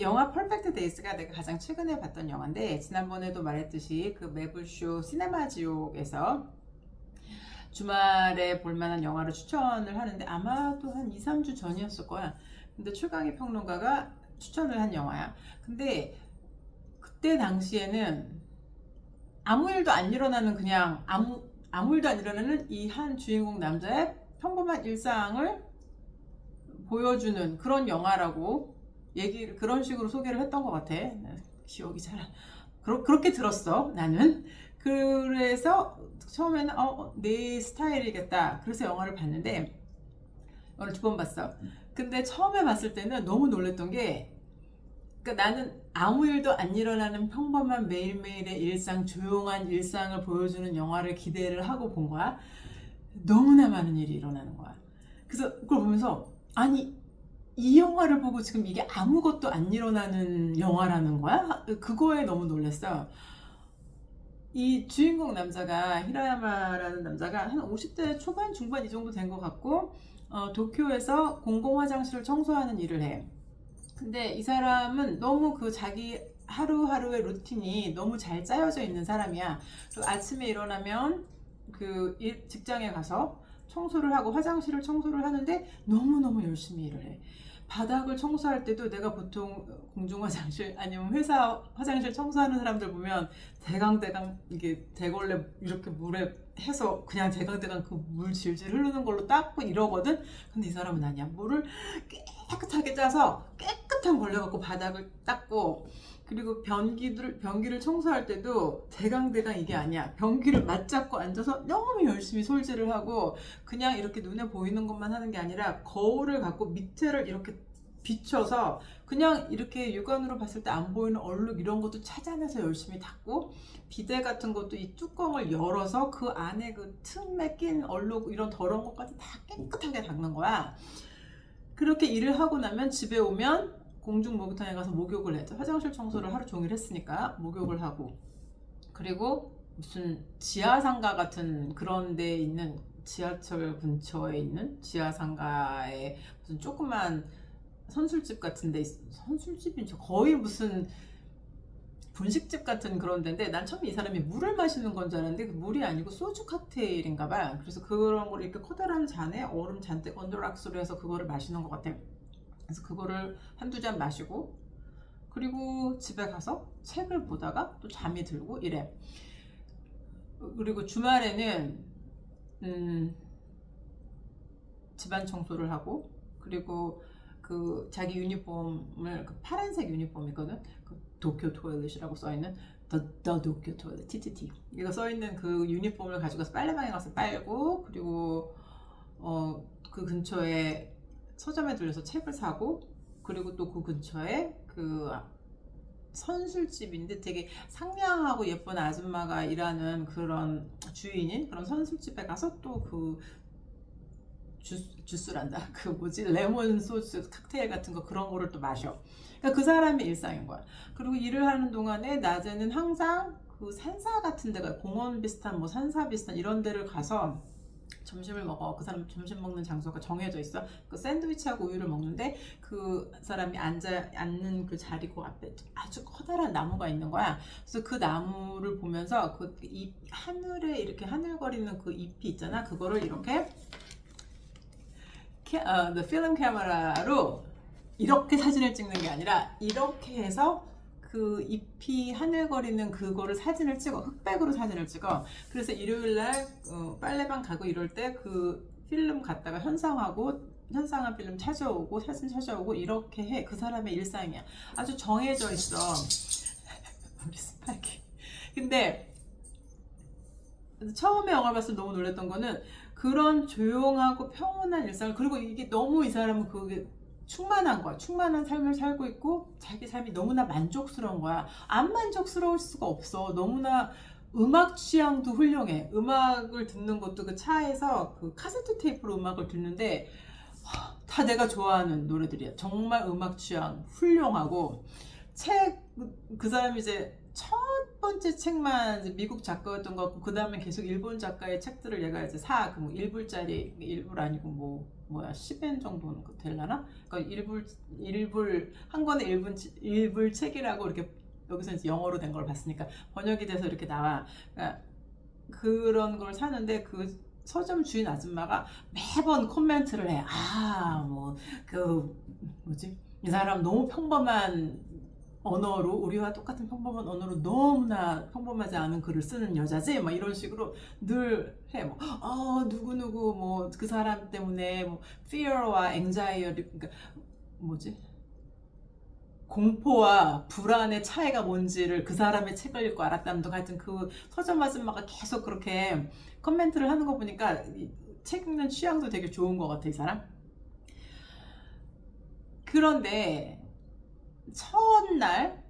영화 퍼펙트 데이스가 내가 가장 최근에 봤던 영화인데 지난번에도 말했듯이 그 매블쇼 시네마 지옥에서 주말에 볼만한 영화를 추천을 하는데 아마도 한 2, 3주 전이었을 거야. 근데 최강희 평론가가 추천을 한 영화야. 근데 그때 당시에는 아무 일도 안 일어나는 그냥 아무 아무 일도 안 일어나는 이 한 주인공 남자의 평범한 일상을 보여주는 그런 영화라고 얘기를 그런 식으로 소개를 했던 것 같아. 기억이 잘 안- 그러, 그렇게 들었어 나는. 그래서 처음에는 어, 내 스타일이겠다. 그래서 영화를 봤는데 영화를 두번 봤어. 근데 처음에 봤을 때는 너무 놀랬던 게 그러니까 나는 아무 일도 안 일어나는 평범한 매일매일의 일상, 조용한 일상을 보여주는 영화를 기대를 하고 본 거야. 너무나 많은 일이 일어나는 거야. 그래서 그걸 보면서 아니 이 영화를 보고 지금 이게 아무것도 안 일어나는 영화라는 거야? 그거에 너무 놀랐어. 이 주인공 남자가 히라야마라는 남자가 한 50대 초반 중반 이 정도 된 것 같고 어, 도쿄에서 공공 화장실을 청소하는 일을 해. 근데 이 사람은 너무 그 자기 하루하루의 루틴이 너무 잘 짜여져 있는 사람이야. 아침에 일어나면 그 일- 직장에 가서 청소를 하고 화장실을 청소를 하는데 너무너무 열심히 일을 해. 바닥을 청소할 때도 내가 보통 공중 화장실 아니면 회사 화장실 청소하는 사람들 보면 대강대강 이게 대걸레 이렇게 물에 해서 그냥 대강대강 그 물 질질 흐르는 걸로 닦고 이러거든. 근데 이 사람은 아니야. 물을 깨끗하게 짜서 깨끗한 걸레 갖고 바닥을 닦고 그리고 변기들 변기를 청소할 때도 대강대강 이게 아니야. 변기를 맞잡고 앉아서 너무 열심히 솔질을 하고 그냥 이렇게 눈에 보이는 것만 하는 게 아니라 거울을 갖고 밑에를 이렇게 비춰서 그냥 이렇게 육안으로 봤을 때 안 보이는 얼룩 이런 것도 찾아내서 열심히 닦고 비데 같은 것도 이 뚜껑을 열어서 그 안에 그 틈에 낀 얼룩 이런 더러운 것까지 다 깨끗하게 닦는 거야. 그렇게 일을 하고 나면 집에 오면 공중 목욕탕에 가서 목욕을 해. 화장실 청소를 하루 종일 했으니까 목욕을 하고. 그리고 무슨 지하상가 같은 그런 데 있는 지하철 근처에 있는 지하상가에 무슨 조그만 선술집 같은 데 있- 선술집이 거의 무슨 분식집 같은 그런 데인데 난 처음에 이 사람이 물을 마시는 건 줄 알았는데 그 물이 아니고 소주 칵테일인가 봐. 그래서 그런 걸 이렇게 커다란 잔에 얼음 잔뜩 언더락스로 해서 그거를 마시는 것 같아 그래서 그거를 한두 잔 마시고 그리고 집에 가서 책을 보다가 또 잠이 들고 이래 그리고 주말에는 음, 집안 청소를 하고 그리고 그 자기 유니폼을 그 파란색 유니폼이거든. 그 도쿄 토일렛이라고 써 있는 The 도쿄 토일렛 TTT 이거 써 있는 그 유니폼을 가지고서 빨래방에 가서 빨고 그리고 어 그 근처에 서점에 들려서 책을 사고 그리고 또 그 근처에 그 선술집인데 되게 상냥하고 예쁜 아줌마가 일하는 그런 주인인 그런 선술집에 가서 또그 주스, 주스 란다. 그 뭐지? 레몬 소스 칵테일 같은 거 그런 거를 또 마셔. 그러니까 그 사람의 일상인 거야. 그리고 일을 하는 동안에 낮에는 항상 그 산사 같은 데가 공원 비슷한 뭐 산사 비슷한 이런 데를 가서 점심을 먹어. 그 사람 점심 먹는 장소가 정해져 있어. 그 샌드위치하고 우유를 먹는데 그 사람이 앉아 앉는 그 자리 그 앞에 아주 커다란 나무가 있는 거야. 그래서 그 나무를 보면서 그 잎 하늘에 이렇게 하늘거리는 그 잎이 있잖아. 그거를 이렇게 캐, 어, 필름 카메라로 이렇게 사진을 찍는 게 아니라 이렇게 해서 그 잎이 하늘거리는 그거를 사진을 찍어 흑백으로 사진을 찍어. 그래서 일요일 날 어, 빨래방 가고 이럴 때 그 필름 갖다가 현상하고 현상한 필름 찾아오고 사진 찾아오고 이렇게 해. 그 사람의 일상이야. 아주 정해져 있어. 우리 스파이키. 근데 처음에 영화 봤을 때 너무 놀랐던 거는 그런 조용하고 평온한 일상을 그리고 이게 너무 이 사람은 그게 충만한 거야. 충만한 삶을 살고 있고 자기 삶이 너무나 만족스러운 거야. 안 만족스러울 수가 없어. 너무나 음악 취향도 훌륭해. 음악을 듣는 것도 그 차에서 그 카세트 테이프로 음악을 듣는데 하, 다 내가 좋아하는 노래들이야. 정말 음악 취향 훌륭하고 책 그 사람이 이제 천 번째 책만 미국 작가였던 것 같고 그 다음에 계속 일본 작가의 책들을 얘가 이제 사. 그뭐 1불짜리 1불 아니고 뭐 뭐야 10엔 정도는 그 될라나? 그러니까 1불 1불 한 권에 1불 1불 책이라고 이렇게 여기서 이제 영어로 된 걸 봤으니까 번역이 돼서 이렇게 나와. 그러니까 그런 걸 사는데 그 서점 주인 아줌마가 매번 코멘트를 해. 아, 뭐, 그, 뭐지? 이 사람 너무 평범한 언어로, 우리와 똑같은 평범한 언어로 너무나 평범하지 않은 글을 쓰는 여자지? 막 이런 식으로 늘 해. 뭐, 어, 누구누구, 뭐, 그 사람 때문에, 뭐, fear와 anxiety, 그러니까, 뭐지? 공포와 불안의 차이가 뭔지를 그 사람의 책을 읽고 알았다는 둥 하여튼 그 서점 아줌마가 계속 그렇게 커멘트를 하는 거 보니까 이책 읽는 취향도 되게 좋은 것 같아 이 사람 그런데 첫날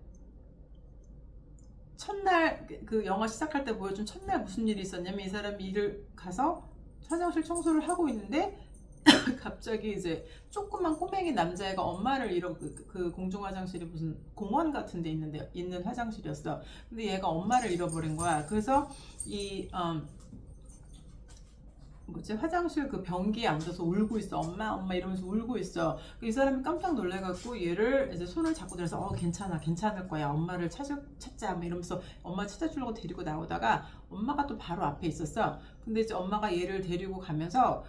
첫날 그- 그 영화 시작할 때 보여준 첫날 무슨 일이 있었냐면 이 사람이 일을 가서 화장실 청소를 하고 있는데 갑자기 이제 조그만 꼬맹이 남자애가 엄마를 잃어 그, 그 공중 화장실이 무슨 공원 같은 데 있는데 있는 화장실이었어. 근데 얘가 엄마를 잃어버린 거야. 그래서 이 음, 뭐지 화장실 그 변기에 앉아서 울고 있어. 엄마 엄마 이러면서 울고 있어. 이 사람이 깜짝 놀래갖고 얘를 이제 손을 잡고 들어서 어 괜찮아 괜찮을 거야 엄마를 찾을 찾자 뭐 이러면서 엄마 찾아주려고 데리고 나오다가 엄마가 또 바로 앞에 있었어. 근데 이제 엄마가 얘를 데리고 가면서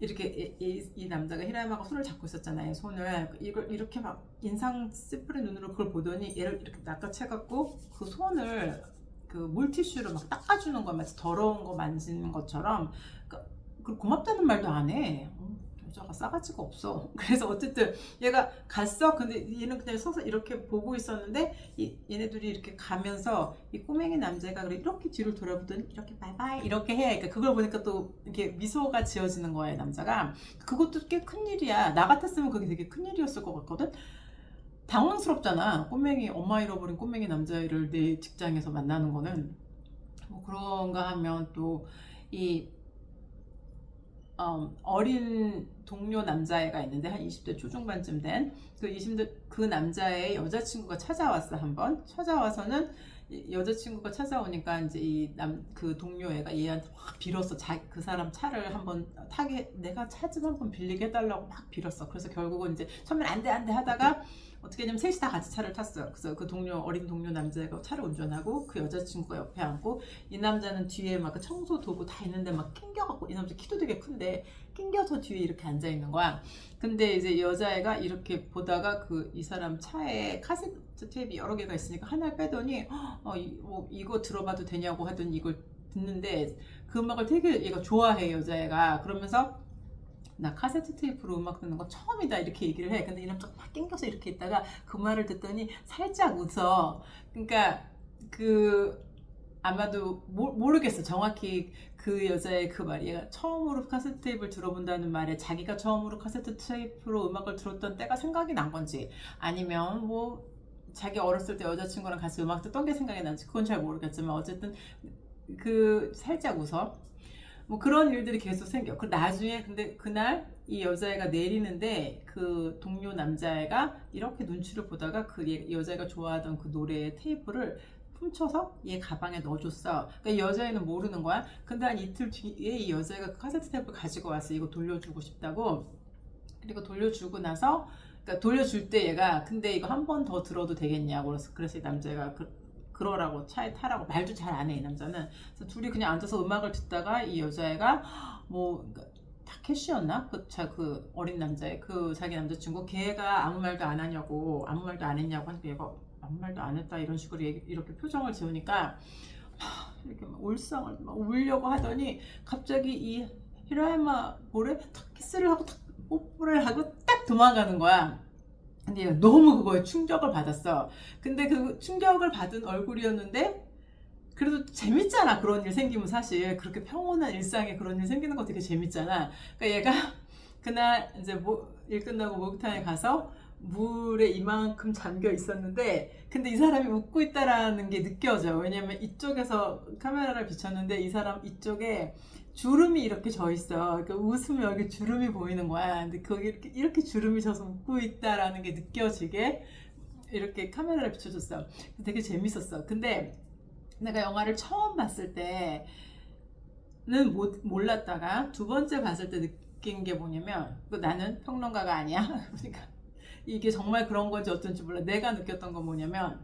이렇게 이, 이- 이 남자가 히라야마가 손을 잡고 있었잖아요. 손을 이걸 이렇게 막 인상 찌푸린 눈으로 그걸 보더니 얘를 이렇게 낚아채갖고 그 손을 그 물티슈로 막 닦아주는 거 마치 더러운 거 만지는 것처럼 그, 그 고맙다는 말도 안 해. 어, 여자가 싸가지가 없어. 그래서 어쨌든 얘가 갔어. 근데 얘는 그냥 서서 이렇게 보고 있었는데 이, 얘네들이 이렇게 가면서 이 꼬맹이 남자가 그래 이렇게 뒤를 돌아보더니 이렇게 바이바이 이렇게 해. 그러니까 그걸 보니까 또 이렇게 미소가 지어지는 거야 남자가. 그것도 꽤 큰 일이야. 나 같았으면 그게 되게 큰 일이었을 것 같거든. 당황스럽잖아. 꼬맹이 엄마 잃어버린 꼬맹이 남자애를 내 직장에서 만나는 거는 뭐 그런가 하면 또이 어, 어린 동료 남자애가 있는데 한 20대 초중반쯤 된 그 20대 그 남자의 여자친구가 찾아왔어 한번. 찾아와서는 이 여자친구가 찾아오니까 이제 이 남 그 동료 애가 얘한테 막 빌었어. 자, 그 사람 차를 한번 타게 내가 차 좀 한번 빌리게 해달라고 막 빌었어. 그래서 결국은 이제 처음엔 안돼 안돼 하다가 어떻게 되냐면 셋이 다 같이 차를 탔어요. 그래서 그 동료 어린 동료 남자애가 차를 운전하고 그 여자친구가 옆에 앉고 이 남자는 뒤에 막그 청소 도구 다 있는데 막 낑겨갖고 이 남자 키도 되게 큰데 낑겨서 뒤에 이렇게 앉아 있는 거야. 근데 이제 여자애가 이렇게 보다가 그 이 사람 차에 카세트 테이프 여러 개가 있으니까 하나를 빼더니 어, 이, 뭐 이거 들어봐도 되냐고 하더니 이걸 듣는데 그 음악을 되게 얘가 좋아해 여자애가 그러면서 나 카세트 테이프로 음악 듣는 거 처음이다 이렇게 얘기를 해. 근데 이 남자가 막 낑겨서 이렇게 있다가 그 말을 듣더니 살짝 웃어. 그러니까 그 아마도 모, 모르겠어. 정확히 그 여자의 그 말이. 얘가 처음으로 카세트 테이프를 들어본다는 말에 자기가 처음으로 카세트 테이프로 음악을 들었던 때가 생각이 난 건지 아니면 뭐 자기 어렸을 때 여자친구랑 같이 음악 듣던 게 생각이 난지 그건 잘 모르겠지만 어쨌든 그 살짝 웃어. 뭐 그런 일들이 계속 생겨. 그 나중에 근데 그날 이 여자애가 내리는데 그 동료 남자애가 이렇게 눈치를 보다가 그 얘- 여자애가 좋아하던 그 노래의 테이프를 훔쳐서 얘 가방에 넣어줬어. 그러니까 이 여자애는 모르는 거야. 근데 한 이틀 뒤에 이 여자애가 그 카세트 테이프 가지고 왔어. 이거 돌려주고 싶다고. 그리고 돌려주고 나서, 그러니까 돌려줄 때 얘가 근데 이거 한 번 더 들어도 되겠냐고 그래서 그래서 이 남자가 그, 그러라고 차에 타라고 말도 잘 안 해 이 남자는. 그래서 둘이 그냥 앉아서 음악을 듣다가 이 여자애가 뭐 그러니까 타케시였나? 그, 자, 그 어린 남자애, 그 자기 남자친구, 걔가 아무 말도 안 하냐고, 아무 말도 안 했냐고 하니까 얘가 아무 말도 안 했다 이런 식으로 얘기- 이렇게 표정을 지으니까 하, 이렇게 막 울상을 막 울려고 하더니 갑자기 이 히라야마 볼에 탁 키스를 하고 탁 뽀뽀를 하고 딱 도망가는 거야. 근데 너무 그거에 충격을 받았어. 근데 그 충격을 받은 얼굴이었는데 그래도 재밌잖아 그런 일 생기면 사실 그렇게 평온한 일상에 그런 일 생기는 거 되게 재밌잖아. 그러니까 얘가 그날 이제 뭐, 일 끝나고 목욕탕에 가서 물에 이만큼 잠겨 있었는데 근데 이 사람이 웃고 있다라는 게 느껴져 왜냐면 이쪽에서 카메라를 비쳤는데 이 사람 이쪽에 주름이 이렇게 져 있어 그러니까 웃으면 여기 주름이 보이는 거야 근데 거기 이렇게, 이렇게 주름이 져서 웃고 있다라는 게 느껴지게 이렇게 카메라를 비춰줬어. 되게 재밌었어. 근데 내가 영화를 처음 봤을 때는 못, 몰랐다가 두 번째 봤을 때 느낀 게 뭐냐면 그 나는 평론가가 아니야. 그러니까 이게 정말 그런 건지 어떤지 몰라. 내가 느꼈던 건 뭐냐면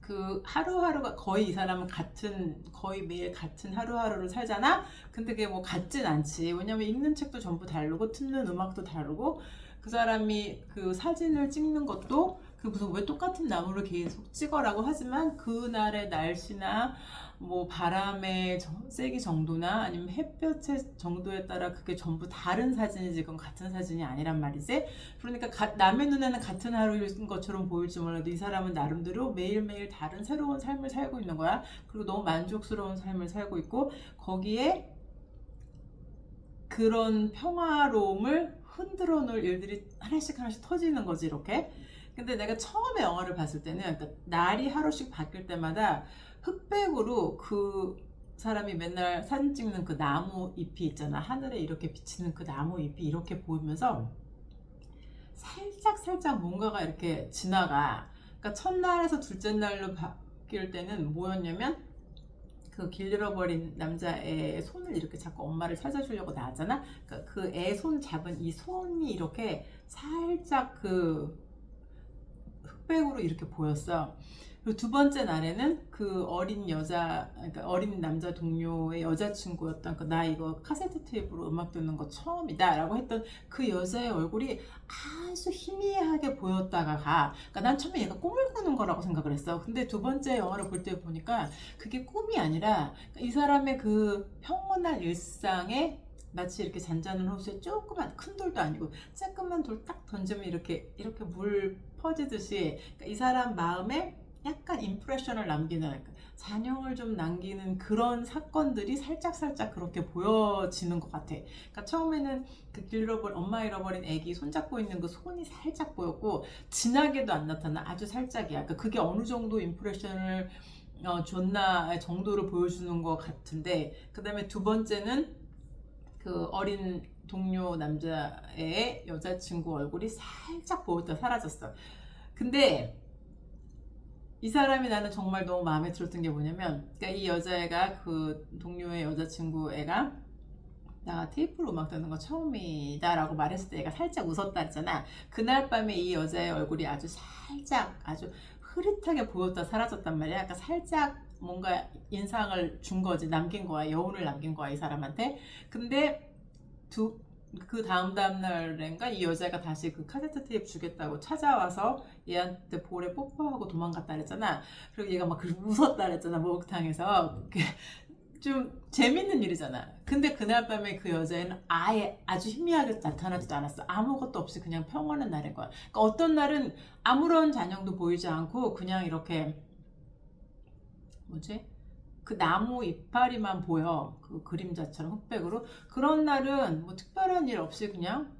그 하루하루가 거의 이 사람은 같은 거의 매일 같은 하루하루를 살잖아. 근데 그게 뭐 같진 않지. 왜냐면 읽는 책도 전부 다르고 듣는 음악도 다르고 그 사람이 그 사진을 찍는 것도 그 무슨 왜 똑같은 나무를 계속 찍어라고 하지만 그날의 날씨나 뭐 바람의 정- 세기 정도나 아니면 햇볕의 정도에 따라 그게 전부 다른 사진이지 그건 같은 사진이 아니란 말이지. 그러니까 가- 남의 눈에는 같은 하루인 것처럼 보일지 몰라도 이 사람은 나름대로 매일매일 다른 새로운 삶을 살고 있는 거야. 그리고 너무 만족스러운 삶을 살고 있고 거기에 그런 평화로움을 흔들어 놓을 일들이 하나씩 하나씩 터지는 거지 이렇게. 근데 내가 처음에 영화를 봤을 때는 그러니까 날이 하루씩 바뀔 때마다 흑백으로 그 사람이 맨날 사진 찍는 그 나무 잎이 있잖아. 하늘에 이렇게 비치는 그 나무 잎이 이렇게 보이면서 살짝 살짝 뭔가가 이렇게 지나가. 그러니까 첫날에서 둘째 날로 바뀔 때는 뭐였냐면 그 길 잃어버린 남자의 손을 이렇게 자꾸 엄마를 찾아주려고 나왔잖아. 그러니까 그 애 손 잡은 이 손이 이렇게 살짝 그 흑백으로 이렇게 보였어. 그리고 두 번째 날에는 그 어린 여자, 그러니까 어린 남자 동료의 여자친구였던 그 나 이거 카세트 테이프로 음악 듣는 거 처음이다 라고 했던 그 여자의 얼굴이 아주 희미하게 보였다가 가. 그러니까 난 처음에 얘가 꿈을 꾸는 거라고 생각을 했어. 근데 두 번째 영화를 볼 때 보니까 그게 꿈이 아니라 이 사람의 그 평온한 일상에 마치 이렇게 잔잔한 호수에 조그만 큰 돌도 아니고 조그만 돌 딱 던지면 이렇게 이렇게 물 퍼지듯이 그러니까 이 사람 마음에 약간 임프레션을 남기는 그러니까 잔영을 좀 남기는 그런 사건들이 살짝 살짝 그렇게 보여지는 것 같아. 그러니까 처음에는 그길 잃어버린 엄마 잃어버린 애기 손잡고 있는 그 손이 살짝 보였고 진하게도 안 나타나 아주 살짝이야. 그러니까 그게 어느 정도 임프레션을 어, 줬나 정도를 보여주는 것 같은데 그 다음에 두 번째는 그 어린 동료 남자의 여자친구 얼굴이 살짝 보였다 사라졌어. 근데 이 사람이 나는 정말 너무 마음에 들었던 게 뭐냐면, 그러니까 이 여자애가 그 동료의 여자친구 애가 나 테이프로 음악 듣는 거 처음이다라고 말했을 때 얘가 살짝 웃었다 했잖아. 그날 밤에 이 여자의 얼굴이 아주 살짝 아주 흐릿하게 보였다 사라졌단 말이야. 그러니까 살짝 뭔가 인상을 준 거지, 남긴 거야, 여운을 남긴 거야 이 사람한테. 근데 두 그 다음 다음 날인가 이 여자가 다시 그 카세트 테이프 주겠다고 찾아와서 얘한테 볼에 뽀뽀하고 도망갔다 그랬잖아. 그리고 얘가 막 웃었다 그랬잖아 목욕탕에서. 좀 재밌는 일이잖아. 근데 그날 밤에 그 여자애는 아예 아주 희미하게 나타나지도 않았어. 아무것도 없이 그냥 평온한 날인 거야. 그러니까 어떤 날은 아무런 잔영도 보이지 않고 그냥 이렇게 뭐지? 그 나무 이파리만 보여. 그 그림자처럼 흑백으로. 그런 날은 뭐 특별한 일 없이 그냥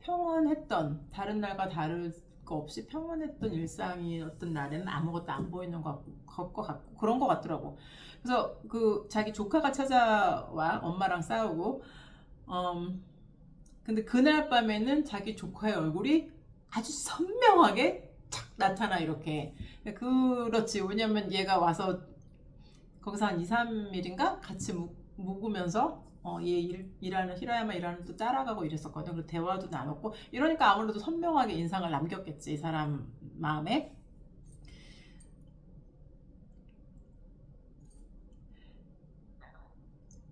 평온했던, 다른 날과 다를 거 없이 평온했던 일상이 어떤 날에는 아무것도 안 보이는 것 같고, 것 같고 그런 것 같더라고. 그래서 그 자기 조카가 찾아와 엄마랑 싸우고, 음, 근데 그날 밤에는 자기 조카의 얼굴이 아주 선명하게 탁 나타나 이렇게. 그렇지. 왜냐면 얘가 와서 거기서 한 2, 3일인가 같이 묵, 묵으면서 어, 얘 일, 일하는 히라야마 일하는 또 따라가고 이랬었거든. 그리고 대화도 나눴고 이러니까 아무래도 선명하게 인상을 남겼겠지 이 사람 마음에.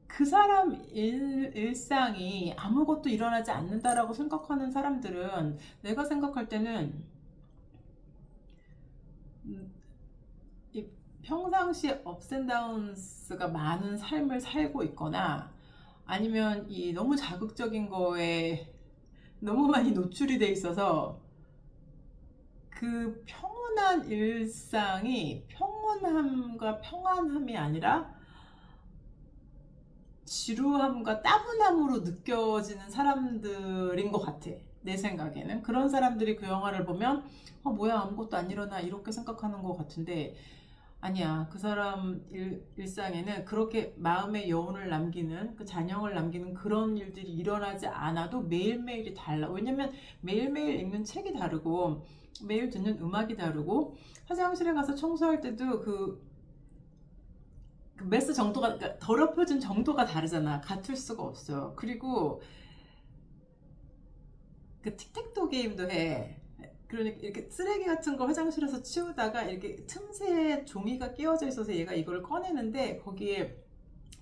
그 사람 일, 일상이 아무것도 일어나지 않는다라고 생각하는 사람들은 내가 생각할 때는 음, 이 평상시에 업앤다운스가 많은 삶을 살고 있거나 아니면 이 너무 자극적인 거에 너무 많이 노출이 돼 있어서 그 평온한 일상이 평온함과 평안함이 아니라 지루함과 따분함으로 느껴지는 사람들인 것 같아. 내 생각에는. 그런 사람들이 그 영화를 보면, 어, 뭐야, 아무것도 안 일어나. 이렇게 생각하는 것 같은데, 아니야. 그 사람 일, 일상에는 그렇게 마음의 여운을 남기는, 그 잔영을 남기는 그런 일들이 일어나지 않아도 매일매일이 달라. 왜냐면 매일매일 읽는 책이 다르고, 매일 듣는 음악이 다르고 화장실에 가서 청소할 때도 그, 그 메스 정도가 그러니까 더럽혀진 정도가 다르잖아. 같을 수가 없어요. 그리고 그 틱택토 게임도 해. 그러니까 이렇게 쓰레기 같은 거 화장실에서 치우다가 이렇게 틈새에 종이가 끼워져 있어서 얘가 이걸 꺼내는데 거기에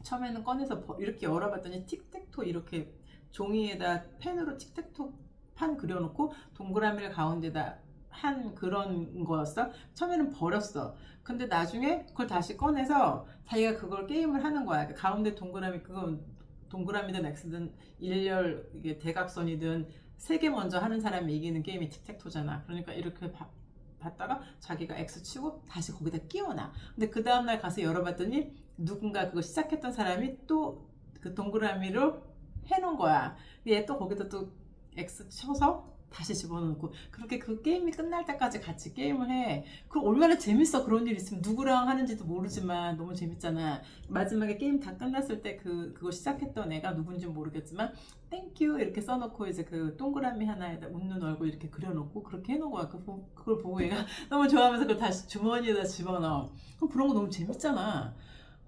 처음에는 꺼내서 버- 이렇게 열어봤더니 틱택토 이렇게 종이에다 펜으로 틱택토 판 그려놓고 동그라미를 가운데다 한 그런 거였어. 처음에는 버렸어. 근데 나중에 그걸 다시 꺼내서 자기가 그걸 게임을 하는 거야. 그 가운데 동그라미 그건 동그라미든 X든 일렬 이게 대각선이든 세 개 먼저 하는 사람이 이기는 게임이 틱택토잖아. 그러니까 이렇게 봐- 봤다가 자기가 X 치고 다시 거기다 끼워놔. 근데 그 다음날 가서 열어봤더니 누군가 그거 시작했던 사람이 또 그 동그라미로 해놓은 거야. 얘 또 거기다 또 X 쳐서 다시 집어넣고 그렇게 그 게임이 끝날 때까지 같이 게임을 해. 그럼 얼마나 재밌어 그런 일 있으면 누구랑 하는지도 모르지만 너무 재밌잖아. 마지막에 게임 다 끝났을 때 그 그거 시작했던 애가 누군지 모르겠지만 땡큐 이렇게 써놓고 이제 그 동그라미 하나에다 웃는 얼굴 이렇게 그려놓고 그렇게 해놓은 거야. 그 보- 그걸 보고 얘가 너무 좋아하면서 그걸 다시 주머니에다 집어넣어. 그럼 그런 거 너무 재밌잖아.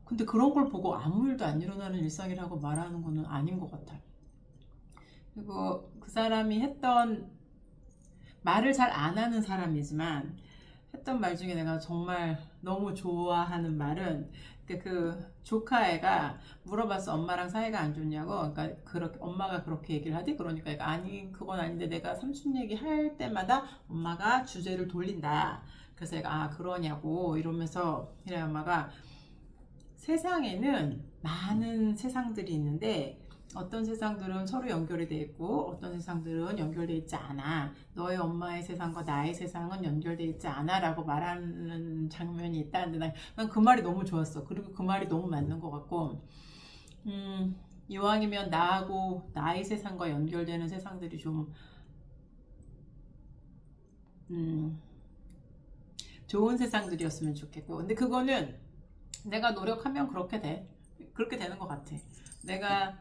근데 그런 걸 보고 아무 일도 안 일어나는 일상이라고 말하는 거는 아닌 것 같아. 그리고 그 사람이 했던 말을 잘 안 하는 사람이지만 했던 말 중에 내가 정말 너무 좋아하는 말은 그, 그 조카애가 물어봤어. 엄마랑 사이가 안 좋냐고. 그러니까 그렇게 엄마가 그렇게 얘기를 하지? 그러니까 얘가 아니 그건 아닌데 내가 삼촌 얘기 할 때마다 엄마가 주제를 돌린다. 그래서 얘가 아 그러냐고 이러면서 이래 엄마가 세상에는 많은 세상들이 있는데 어떤 세상들은 서로 연결이 돼 있고 어떤 세상들은 연결돼 있지 않아. 너의 엄마의 세상과 나의 세상은 연결돼 있지 않아라고 말하는 장면이 있다는데 난 그 말이 너무 좋았어. 그리고 그 말이 너무 맞는 것 같고 음, 이왕이면 나하고 나의 세상과 연결되는 세상들이 좀 음, 좋은 세상들이었으면 좋겠고 근데 그거는 내가 노력하면 그렇게 돼. 그렇게 되는 것 같아. 내가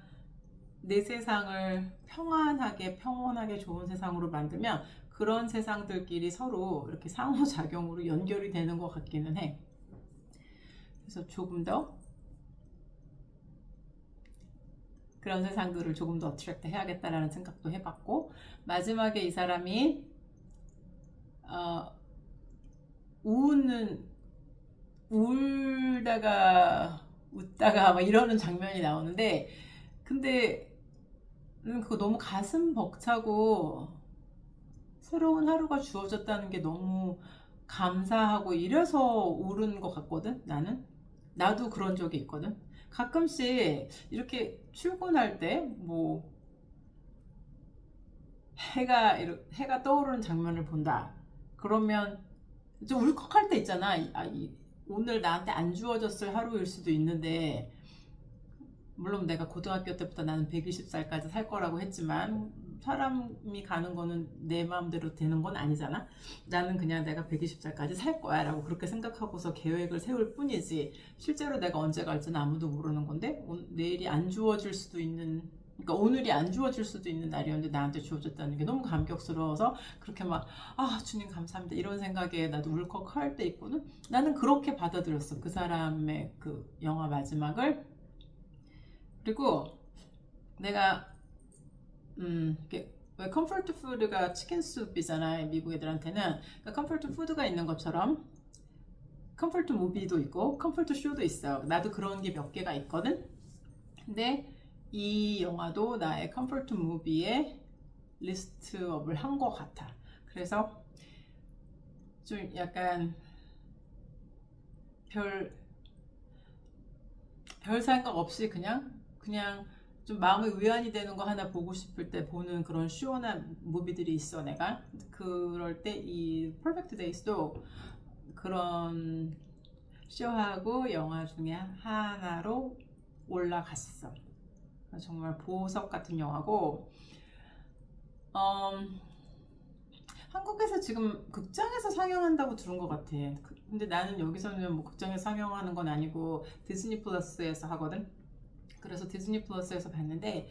내 세상을 평안하게 평온하게 좋은 세상으로 만들면 그런 세상들끼리 서로 이렇게 상호작용으로 연결이 되는 것 같기는 해. 그래서 조금 더 그런 세상들을 조금 더 어트랙트 해야겠다라는 생각도 해봤고 마지막에 이 사람이 어, 우는 울다가 웃다가 막 이러는 장면이 나오는데 근데 음, 그거 너무 가슴 벅차고 새로운 하루가 주어졌다는 게 너무 감사하고 이래서 울은 것 같거든 나는? 나도 그런 적이 있거든. 가끔씩 이렇게 출근할 때뭐 해가 해가 떠오르는 장면을 본다. 그러면 좀 울컥할 때 있잖아. 이- 아, 이- 오늘 나한테 안 주어졌을 하루일 수도 있는데 물론 내가 고등학교 때부터 나는 120살까지 살 거라고 했지만 사람이 가는 거는 내 마음대로 되는 건 아니잖아. 나는 그냥 내가 120살까지 살 거야 라고 그렇게 생각하고서 계획을 세울 뿐이지 실제로 내가 언제 갈지는 아무도 모르는 건데 오- 내일이 안 주어질 수도 있는 그러니까 오늘이 안 주어질 수도 있는 날이었는데 나한테 주어졌다는 게 너무 감격스러워서 그렇게 막 아 주님 감사합니다 이런 생각에 나도 울컥할 때 있거든 나는 그렇게 받아들였어 그 사람의 그 영화 마지막을 그리고 내가 음 이게 왜 컴포트 푸드가 치킨 수프이잖아요 미국 애들한테는. 그러니까 컴포트 푸드가 있는 것처럼 컴포트 무비도 있고 컴포트 쇼도 있어. 나도 그런 게 몇 개가 있거든. 근데 이 영화도 나의 컴포트 무비에 리스트업을 한 것 같아. 그래서 좀 약간 별, 별 생각 없이 그냥 그냥 좀 마음의 위안이 되는 거 하나 보고 싶을 때 보는 그런 시원한 무비들이 있어 내가 그럴 때 이 퍼펙트 데이스도 그런 쇼하고 영화 중에 하나로 올라갔어 정말 보석 같은 영화고 음, 한국에서 지금 극장에서 상영한다고 들은 것 같아. 그- 근데 나는 여기서는 뭐 극장에서 상영하는 건 아니고 디즈니 플러스에서 하거든. 그래서 디즈니 플러스에서 봤는데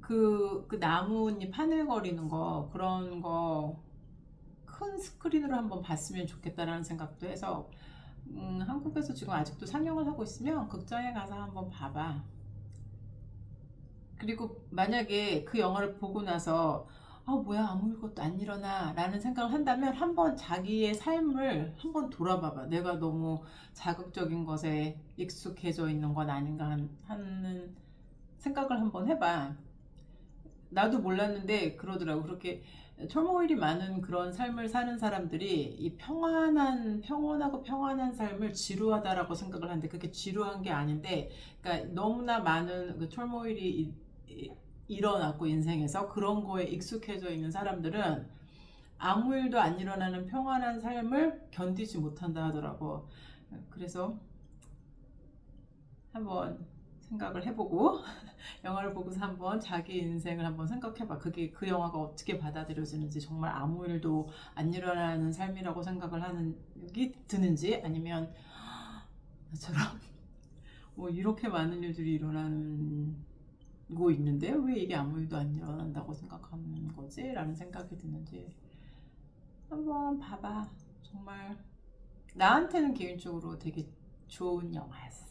그, 그 나뭇잎 하늘거리는 거 그런 거 큰 스크린으로 한번 봤으면 좋겠다라는 생각도 해서 음, 한국에서 지금 아직도 상영을 하고 있으면 극장에 가서 한번 봐봐. 그리고 만약에 그 영화를 보고 나서 아 뭐야 아무것도 안 일어나 라는 생각을 한다면 한번 자기의 삶을 한번 돌아봐 봐. 내가 너무 자극적인 것에 익숙해져 있는 건 아닌가 한- 하는 생각을 한번 해봐. 나도 몰랐는데 그러더라고. 그렇게 turmoil이 많은 그런 삶을 사는 사람들이 이 평안한 평온하고 평안한 삶을 지루하다라고 생각을 하는데 그게 지루한 게 아닌데 그러니까 너무나 많은 그 turmoil이 이- 이- 일어났고 인생에서 그런 거에 익숙해져 있는 사람들은 아무 일도 안 일어나는 평안한 삶을 견디지 못한다 하더라고. 그래서 한번 생각을 해보고 영화를 보고서 한번 자기 인생을 한번 생각해봐. 그게 그 영화가 어떻게 받아들여지는지 정말 아무 일도 안 일어나는 삶이라고 생각을 하는 게 드는지 아니면 나처럼 뭐 이렇게 많은 일들이 일어나는 고 있는데 왜 이게 아무 일도 안 일어난다고 생각하는 거지? 라는 생각이 드는지 한번 봐봐. 정말 나한테는 개인적으로 되게 좋은 영화였어.